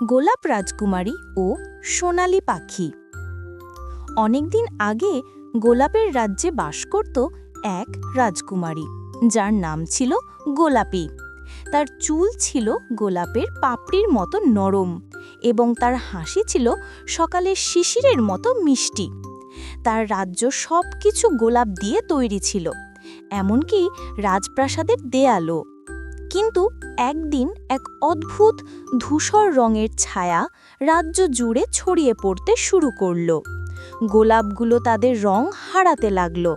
গোলাপ রাজকুমারী ও সোনালি পাখি। অনেকদিন আগে গোলাপের রাজ্যে বাস করত এক রাজকুমারী, যার নাম ছিল গোলাপি। তার চুল ছিল গোলাপের পাপড়ির মতো নরম এবং তার হাসি ছিল সকালের শিশিরের মতো মিষ্টি। তার রাজ্য সব কিছু গোলাপ দিয়ে তৈরি ছিল, এমনকি রাজপ্রাসাদের দেয়ালও। কিন্তু একদিন এক অদ্ভুত ধূসর রঙের ছায়া রাজ্য জুড়ে ছড়িয়ে পড়তে শুরু করল। গোলাপগুলো তাদের রং হারাতে লাগল।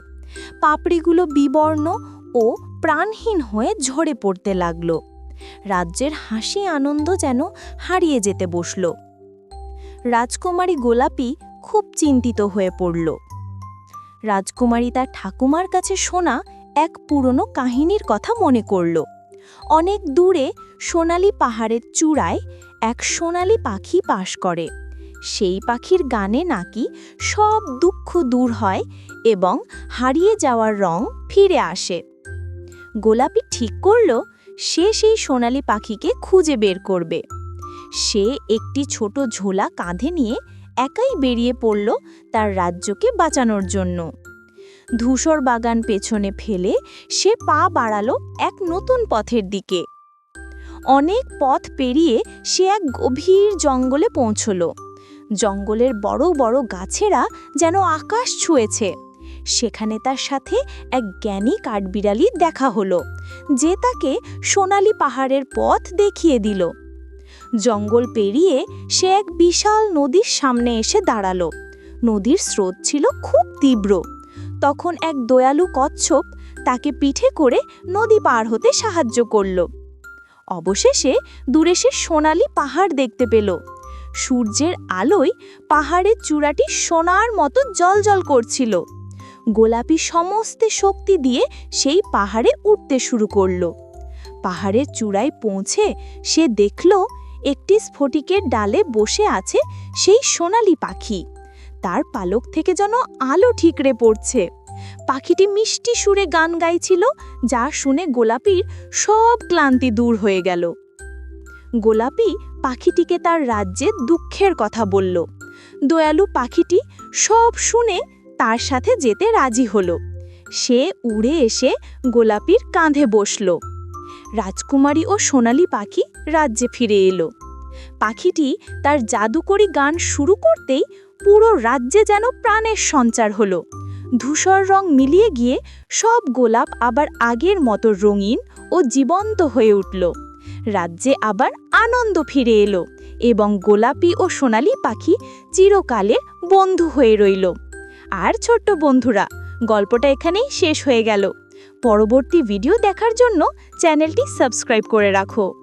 পাপড়িগুলো বিবর্ণ ও প্রাণহীন হয়ে ঝরে পড়তে লাগল। রাজ্যের হাসি আনন্দ যেন হারিয়ে যেতে বসল। রাজকুমারী গোলাপি খুব চিন্তিত হয়ে পড়ল। রাজকুমারী তার ঠাকুমার কাছে শোনা এক পুরনো কাহিনীর কথা মনে করল। অনেক দূরে সোনালি পাহাড়ের চূড়ায় এক সোনালি পাখি বাস করে। সেই পাখির গানে নাকি সব দুঃখ দূর হয় এবং হারিয়ে যাওয়ার রং ফিরে আসে। গোলাপি ঠিক করল, সে সেই সোনালি পাখিকে খুঁজে বের করবে। সে একটি ছোট ঝোলা কাঁধে নিয়ে একাই বেরিয়ে পড়ল তার রাজ্যকে বাঁচানোর জন্য। ধূসর বাগান পেছনে ফেলে সে পা বাড়ালো এক নতুন পথের দিকে। অনেক পথ পেরিয়ে সে এক গভীর জঙ্গলে পৌঁছল। জঙ্গলের বড় বড় গাছেরা যেন আকাশ ছুঁয়েছে। সেখানে তার সাথে এক জ্ঞানী কাঠবিড়ালি দেখা হলো, যে তাকে সোনালি পাহাড়ের পথ দেখিয়ে দিল। জঙ্গল পেরিয়ে সে এক বিশাল নদীর সামনে এসে দাঁড়াল। নদীর স্রোত ছিল খুব তীব্র। তখন এক দয়ালু কচ্ছপ তাকে পিঠে করে নদী পার হতে সাহায্য করল। অবশেষে দূরে সে সোনালি পাহাড় দেখতে পেল। সূর্যের আলোয় পাহাড়ের চূড়াটি সোনার মতো জলজল করছিল। গোলাপি সমস্ত শক্তি দিয়ে সেই পাহাড়ে উঠতে শুরু করল। পাহাড়ের চূড়ায় পৌঁছে সে দেখল একটি স্ফটিকের ডালে বসে আছে সেই সোনালি পাখি। তার পালক থেকে যেন আলো ঠিকরে পড়ছে। পাখিটি মিষ্টি সুরে গান গাইছিল, যা শুনে গোলাপির সব ক্লান্তি দূর হয়ে গেল। গোলাপি পাখিটিকে তার রাজ্যে দুঃখের কথা বলল। দয়ালু পাখিটি সব শুনে তার সাথে যেতে রাজি হলো। সে উড়ে এসে গোলাপির কাঁধে বসল। রাজকুমারী ও সোনালি পাখি রাজ্যে ফিরে এলো। পাখিটি তার জাদুকরি গান শুরু করতেই পুরো রাজ্যে যেন প্রাণের সঞ্চার হলো। ধূসর রং মিলিয়ে গিয়ে সব গোলাপ আবার আগের মতো রঙিন ও জীবন্ত হয়ে উঠল। রাজ্যে আবার আনন্দ ফিরে এলো এবং গোলাপি ও সোনালি পাখি চিরকালের বন্ধু হয়ে রইল। আর ছোট্ট বন্ধুরা, গল্পটা এখানেই শেষ হয়ে গেল। পরবর্তী ভিডিও দেখার জন্য চ্যানেলটি সাবস্ক্রাইব করে রাখো।